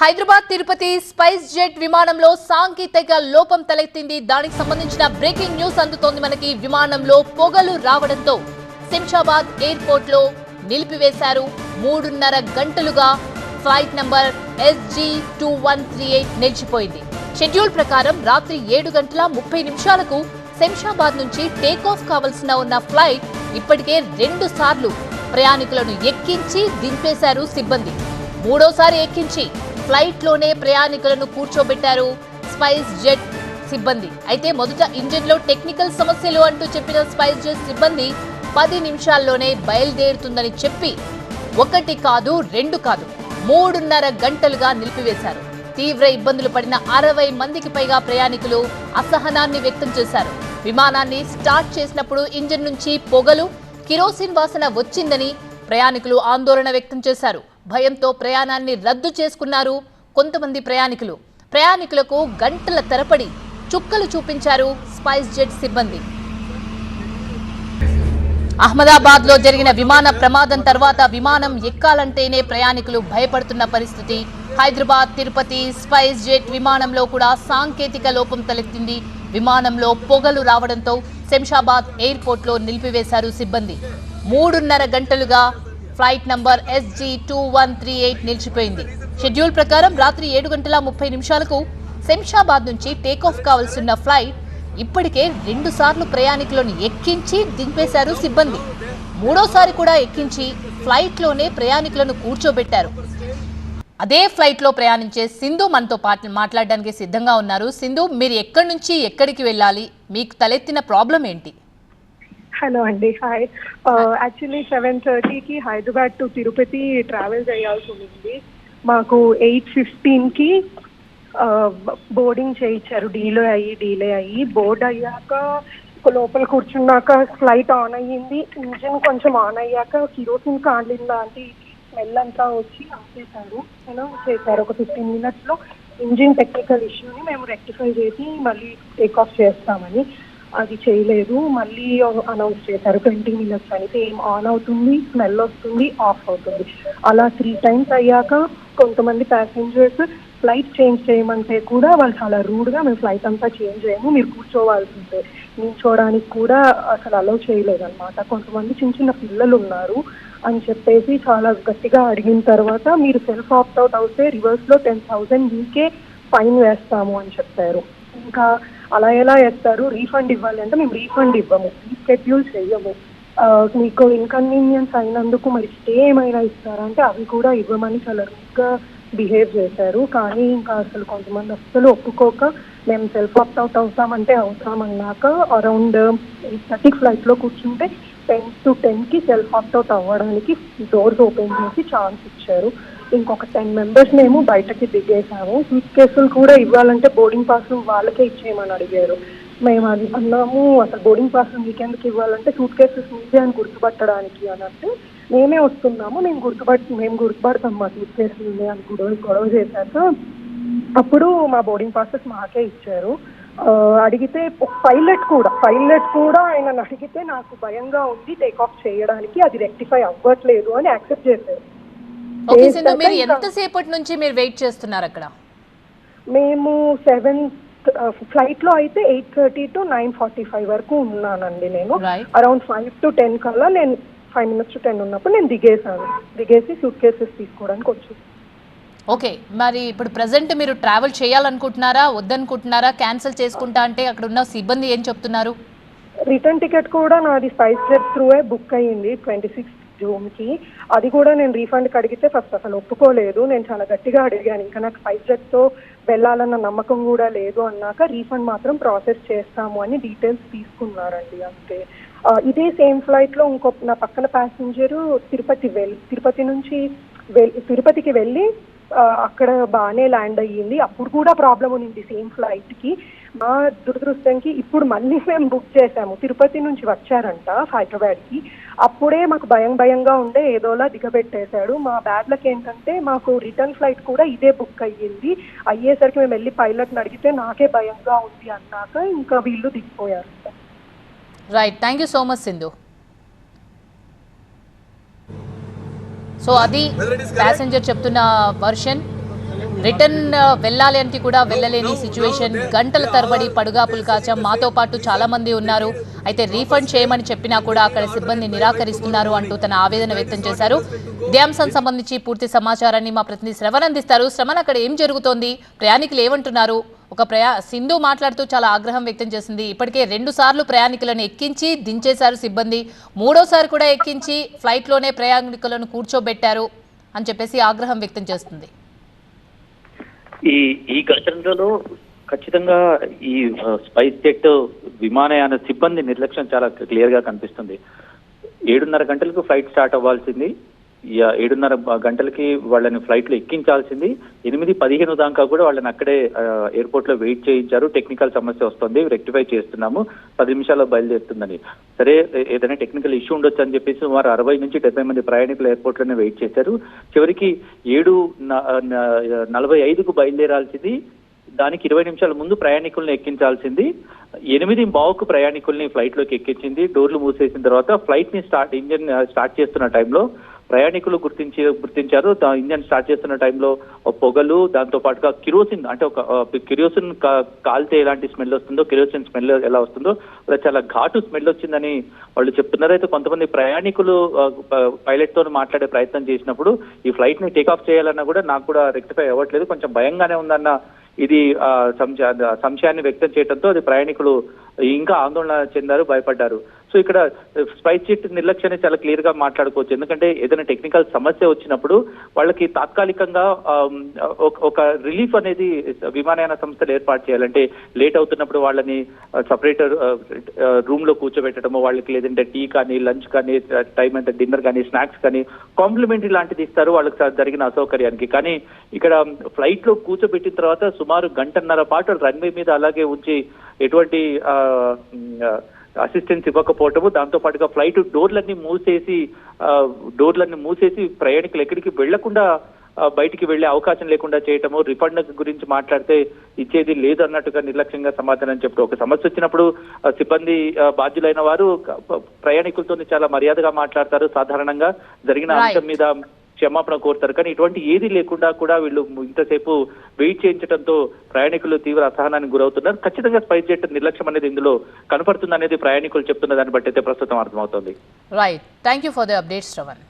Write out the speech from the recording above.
Hyderabad Tirupati spice jet విమానంలో సాంకేతిక లోపం తలెత్తింది. దానికి సంబంధించిన బ్రేకింగ్ న్యూస్ అందుతోంది మనకి. విమానంలో పొగలు రావడంతో శంషాబాద్ ఎయిర్పోర్ట్లో నిలిపివేశారు. మూడున్నర గంటలుగా flight number SG two one three eight నిలిచిపోయింది. షెడ్యూల్ ప్రకారం రాత్రి ఏడు గంటల ముప్పై నిమిషాలకు శంషాబాద్ నుంచి టేకాఫ్ కావాల్సిన ఉన్న ఫ్లైట్ ఇప్పటికే రెండు సార్లు ప్రయాణికులను ఎక్కించి దింపేశారు సిబ్బంది. మూడోసారి ఎక్కించి ఫ్లైట్లోనే ప్రయాణికులను కూర్చోబెట్టారు స్పైస్ జెట్ సిబ్బంది. అయితే మొదట ఇంజిన్లో టెక్నికల్ సమస్యలు అంటూ చెప్పిన స్పైస్ జెట్ సిబ్బంది పది నిమిషాల్లోనే బయలుదేరుతుందని చెప్పి ఒకటి కాదు రెండు కాదు మూడున్నర గంటలుగా నిలిపివేశారు. తీవ్ర ఇబ్బందులు పడిన అరవై మందికి పైగా ప్రయాణికులు అసహనాన్ని వ్యక్తం చేశారు. విమానాన్ని స్టార్ట్ చేసినప్పుడు ఇంజిన్ నుంచి పొగలు కిరోసిన్ వాసన వచ్చిందని ప్రయాణికులు ఆందోళన వ్యక్తం చేశారు. భయంతో ప్రయాణాన్ని రద్దు చేసుకున్నారు కొంతమంది ప్రయాణికులు. ప్రయాణికులకు గంటల తరపడి చుక్కలు చూపించారు స్పైస్ జెట్ సిబ్బంది. అహ్మదాబాద్లో జరిగిన విమాన ప్రమాదం తర్వాత విమానం ఎక్కాలంటేనే ప్రయాణికులు భయపడుతున్న పరిస్థితి. హైదరాబాద్ తిరుపతి స్పైస్ జెట్ విమానంలో కూడా సాంకేతిక లోపం తలెత్తింది. విమానంలో పొగలు రావడంతో శంషాబాద్ ఎయిర్పోర్ట్లో నిలిపివేశారు సిబ్బంది. మూడున్నర గంటలుగా flight number SG two one three eight నిలిచిపోయింది. షెడ్యూల్ ప్రకారం రాత్రి ఏడు గంటల ముప్పై నిమిషాలకు శంషాబాద్ నుంచి టేకాఫ్ కావాల్సిన ఫ్లైట్ ఇప్పటికే రెండు సార్లు ప్రయాణికులను ఎక్కించి దింపేశారు సిబ్బంది. మూడోసారి కూడా ఎక్కించి ఫ్లైట్లోనే ప్రయాణికులను కూర్చోబెట్టారు. అదే ఫ్లైట్లో ప్రయాణించే సింధు మనతో పాటు మాట్లాడడానికి సిద్ధంగా ఉన్నారు. సింధు మీరు ఎక్కడి నుంచి ఎక్కడికి వెళ్ళాలి? మీకు తలెత్తిన ప్రాబ్లం ఏంటి? హలో అండి హాయ్ యాక్చువల్లీ సెవెన్ థర్టీకి హైదరాబాద్ టు తిరుపతి ట్రావెల్ చేయాల్సి ఉంది. మాకు ఎయిట్ ఫిఫ్టీన్కి బోర్డింగ్ చేయించారు. డీలే అయ్యి డీలే అయ్యి. బోర్డ్ అయ్యాక లోపల కూర్చున్నాక ఫ్లైట్ ఆన్ అయ్యింది. ఇంజిన్ కొంచెం ఆన్ అయ్యాక కిరోసిన్ కాలిన లాంటి స్మెల్ అంతా వచ్చి ఆపేశారు. యూనో చేశారు. ఒక ఫిఫ్టీన్ మినిట్స్లో ఇంజిన్ టెక్నికల్ ఇష్యూని మేము రెక్టిఫై చేసి మళ్ళీ టేక్ ఆఫ్ చేస్తామని. అది చేయలేదు. మళ్ళీ అనౌన్స్ చేశారు. ట్వంటీ మినిట్స్ అయితే ఏం ఆన్ అవుతుంది స్మెల్ వస్తుంది ఆఫ్ అవుతుంది. అలా త్రీ టైమ్స్ అయ్యాక కొంతమంది ప్యాసింజర్స్ ఫ్లైట్ చేంజ్ చేయమంటే కూడా వాళ్ళు చాలా రూడ్గా మేము ఫ్లైట్ అంతా చేంజ్ చేయము మీరు కూర్చోవాల్సిందే. నిల్చోవడానికి కూడా అసలు అలౌ చేయలేదన్నమాట. కొంతమంది చిన్న చిన్న పిల్లలు ఉన్నారు అని చెప్పేసి చాలా గట్టిగా అడిగిన తర్వాత మీరు సెల్ఫ్ ఆప్ట్ అవుట్ అవుతే రివర్స్లో టెన్ థౌసండ్ మీకే ఫైన్ వేస్తాము అని చెప్పారు. ఇంకా అలా ఎలా వేస్తారు రీఫండ్ ఇవ్వాలి అంటే మేము రీఫండ్ ఇవ్వము. రీషెడ్యూల్ చెయ్యము. మీకు ఇన్కన్వీనియన్స్ అయినందుకు మరి స్టే ఏమైనా ఇస్తారా? అంటే అవి కూడా ఇవ్వమని చాలా రుగ్గా బిహేవ్ చేశారు. కానీ ఇంకా అసలు కొంతమంది అస్సలు ఒప్పుకోక మేము సెల్ఫ్ ఆప్ట్ అవుట్ అవుతామంటే అవుతామన్నాక అరౌండ్ ఎయిట్ థర్టీ ఫ్లైట్లో కూర్చుంటే టెన్ టు టెన్కి సెల్ఫ్ ఆప్ట్ అవుట్ అవ్వడానికి డోర్స్ ఓపెన్ చేసి ఛాన్స్ ఇచ్చారు. ఇంకొక టెన్ మెంబర్స్ మేము బయటకి దిగేసాము సూట్ కేసులు కూడా ఇవ్వాలంటే బోర్డింగ్ పాస్ వాళ్ళకే ఇచ్చేయమని అడిగారు. మేము అది అన్నాము అసలు బోర్డింగ్ పాస్ వీకెండ్కి ఇవ్వాలంటే సూట్ కేసెస్ మీదే అని గుర్తుపట్టడానికి అని అంటే మేమే వస్తున్నాము మేము గుర్తుపట్టి మేము గుర్తుపడతాం మా సూట్ కేసులు అని గొడవ గొడవ చేశాక అప్పుడు మా బోర్డింగ్ పాసెస్ మాకే ఇచ్చారు. అడిగితే పైలట్ కూడా పైలట్ కూడా ఆయన అడిగితే నాకు భయంగా ఉంది టేక్ ఆఫ్ చేయడానికి అది రెక్టిఫై అవ్వట్లేదు అని యాక్సెప్ట్ చేశారు. ఓకే సింధు మీరు ఎంతసేపటి నుంచి మీరు వెయిట్ చేస్తున్నారు అక్కడ? మేము సెవెన్ ఫ్లైట్లో అయితే eight thirty to nine forty five వరకు ఉన్నానండి నేను. అరౌండ్ ఫైవ్ టు టెన్ కల్లా నేను ఫైవ్ మినిట్స్ టు టెన్ ఉన్నప్పుడు నేను దిగేసాను దిగేసి సూట్ కేసెస్ తీసుకోవడానికి వచ్చి ఓకే మరి ఇప్పుడు ప్రజెంట్ మీరు ట్రావెల్ చేయాలనుకుంటున్నారా వద్దనుకుంటున్నారా క్యాన్సిల్ చేసుకుంటా అంటే అక్కడ ఉన్న సిబ్బంది ఏం చెప్తున్నారు? రిటర్న్ టికెట్ కూడా నాది స్పైస్ జెట్ త్రూవే బుక్ అయ్యింది ట్వంటీ సిక్స్ జూమ్కి అది కూడా నేను రీఫండ్ అడిగితే ఫస్ట్ అసలు ఒప్పుకోలేదు. నేను చాలా గట్టిగా అడిగాను. ఇంకా నాకు స్పైస్ జెట్తో వెళ్ళాలన్న నమ్మకం కూడా లేదు అన్నాక రీఫండ్ మాత్రం ప్రాసెస్ చేస్తాము అని డీటెయిల్స్ తీసుకున్నారండి అంతే. ఇదే సేమ్ ఫ్లైట్లో ఇంకో నా పక్కన ప్యాసింజరు తిరుపతి వెళ్ళి తిరుపతి నుంచి వెల్ తిరుపతికి వెళ్ళి అక్కడ బాగానే ల్యాండ్ అయ్యింది. అప్పుడు కూడా ప్రాబ్లం ఉంది సేమ్ ఫ్లైట్కి మా దురదృష్టంకి ఇప్పుడు మళ్ళీ మేము బుక్ చేసాము తిరుపతి నుంచి వచ్చారంట హైదరాబాద్కి. అప్పుడే మాకు భయం భయంగా ఉండే ఏదోలా దిగబెట్టేశాడు. మా బ్యాగ్లకి ఏంటంటే మాకు రిటర్న్ ఫ్లైట్ కూడా ఇదే బుక్ అయ్యింది. అయ్యేసరికి మేము వెళ్ళి పైలట్ని అడిగితే నాకే భయంగా ఉంది అన్నాక ఇంకా వీళ్ళు దిగిపోయారు. Right thank you so much Sindhu so అది ప్యాసింజర్ చెప్తున్న వర్షన్ రిటర్న్ వెళ్ళాలి అంటే కూడా వెళ్ళలేని సిచ్యువేషన్ గంటల తరబడి పడుగాపులు కాచాం. మాతో పాటు చాలా మంది ఉన్నారు. అయితే రీఫండ్ చేయమని చెప్పినా కూడా అక్కడ సిబ్బంది నిరాకరిస్తున్నారు అంటూ తన ఆవేదన వ్యక్తం చేశారు. ధ్యాంసం సంబంధించి పూర్తి సమాచారాన్ని మా ప్రతినిధి శ్రవణ్ అందిస్తారు. శ్రవణ్ అక్కడ ఏం జరుగుతోంది? ప్రయాణికులు ఏమంటున్నారు? ఒక ప్రయా సింధు మాట్లాడుతూ చాలా ఆగ్రహం వ్యక్తం చేసింది. ఇప్పటికే రెండు సార్లు ప్రయాణికులను ఎక్కించి దించేశారు సిబ్బంది. మూడోసారి కూడా ఎక్కించి ఫ్లైట్లోనే ప్రయాణికులను కూర్చోబెట్టారు అని చెప్పేసి ఆగ్రహం వ్యక్తం చేస్తుంది. ఈ ఈ ఘటనలో ఖచ్చితంగా ఈ స్పైస్ జెట్ విమానయాన సిబ్బంది నిర్లక్ష్యం చాలా క్లియర్గా కనిపిస్తుంది. ఏడున్నర గంటలకు ఫ్లైట్ స్టార్ట్ అవ్వాల్సింది. ఏడున్నర గంటలకి వాళ్ళని ఫ్లైట్లో ఎక్కించాల్సింది. ఎనిమిది పదిహేను దాకా కూడా వాళ్ళని అక్కడే ఎయిర్పోర్ట్లో వెయిట్ చేయించారు. టెక్నికల్ సమస్య వస్తుంది. రెక్టిఫై చేస్తున్నాము. పది నిమిషాల్లో బయలుదేరుతుందని. సరే ఏదైనా టెక్నికల్ ఇష్యూ ఉండొచ్చు అని చెప్పేసి సుమారు అరవై నుంచి డెబ్బై మంది ప్రయాణికులు ఎయిర్పోర్ట్లోనే వెయిట్ చేశారు. చివరికి ఏడు నలభై ఐదుకు బయలుదేరాల్సింది. దానికి ఇరవై నిమిషాల ముందు ప్రయాణికుల్ని ఎక్కించాల్సింది. ఎనిమిది బావుకు ప్రయాణికుల్ని ఫ్లైట్లోకి ఎక్కించింది. డోర్లు మూసేసిన తర్వాత ఫ్లైట్ని స్టార్ట్ ఇంజన్ స్టార్ట్ చేస్తున్న టైంలో ప్రయాణికులు గుర్తించి గుర్తించారు. ఇంజన్ స్టార్ట్ చేస్తున్న టైంలో పొగలు దాంతో పాటుగా కిరోసిన్ అంటే ఒక కిరోసిన్ కాల్తే కాలితే ఎలాంటి స్మెల్ వస్తుందో కిరోసిన్ స్మెల్ ఎలా వస్తుందో అలా చాలా ఘాటు స్మెల్ వచ్చిందని వాళ్ళు చెప్తున్నారు. అయితే కొంతమంది ప్రయాణికులు పైలట్తో మాట్లాడే ప్రయత్నం చేసినప్పుడు ఈ ఫ్లైట్ని టేక్ ఆఫ్ చేయాలన్నా కూడా నాకు కూడా రెక్టిఫై అవ్వట్లేదు. కొంచెం భయంగానే ఉందన్న ఇది ఆ, సంశ- సంశయాన్ని వ్యక్తం చేయడంతో అది ప్రయాణికులు ఇంకా ఆందోళన చెందారు భయపడ్డారు. సో ఇక్కడ uh, స్పైస్ చీట్ నిర్లక్ష్యాన్ని చాలా క్లియర్గా మాట్లాడుకోవచ్చు. ఎందుకంటే ఏదైనా టెక్నికల్ సమస్య వచ్చినప్పుడు వాళ్ళకి తాత్కాలికంగా um, ఒక- ఒక రిలీఫ్ అనేది విమానయాన సంస్థలు ఏర్పాటు చేయాలంటే లేట్ అవుతున్నప్పుడు వాళ్ళని uh, సపరేట్ uh, రూమ్లో కూర్చోబెట్టడము వాళ్ళకి లేదంటే టీ కానీ లంచ్ కానీ టైం అంటే డిన్నర్ కానీ స్నాక్స్ కానీ కాంప్లిమెంటరీ లాంటిది ఇస్తారు వాళ్ళకి జరిగిన అసౌకర్యానికి. కానీ ఇక్కడ um, ఫ్లైట్లో కూర్చోబెట్టిన తర్వాత సుమారు గంటన్నర పాటు రన్వే మీద అలాగే ఉంచి ఎటువంటి ఆ, అసిస్టెన్స్ ఇవ్వకపోవటము దాంతో పాటుగా ఫ్లైట్ డోర్లన్నీ మూసేసి ఆ, డోర్లన్నీ మూసేసి ప్రయాణికులు ఎక్కడికి వెళ్ళకుండా బయటికి వెళ్ళే అవకాశం లేకుండా చేయటము రిఫండ్ గురించి మాట్లాడితే ఇచ్చేది లేదు అన్నట్టుగా నిర్లక్ష్యంగా సమాధానం చెప్తూ ఒక సమస్య వచ్చినప్పుడు సిబ్బంది బాధ్యులైన వారు ప్రయాణికులతో చాలా మర్యాదగా మాట్లాడతారు సాధారణంగా జరిగిన. అంశం మీద క్షమాపణ కోరుతారు. కానీ ఇటువంటి ఏది లేకుండా కూడా వీళ్ళు ఇంతసేపు వెయిట్ చేయించడంతో ప్రయాణికులు తీవ్ర అసహనానికి గురవుతున్నారు. ఖచ్చితంగా స్పైస్ జెట్ నిర్లక్ష్యం అనేది ఇందులో కనపడుతుంది అనేది ప్రయాణికులు చెప్తున్న దాన్ని బట్టి అయితే ప్రస్తుతం అర్థమవుతుంది. Right thank you for the updates Shravan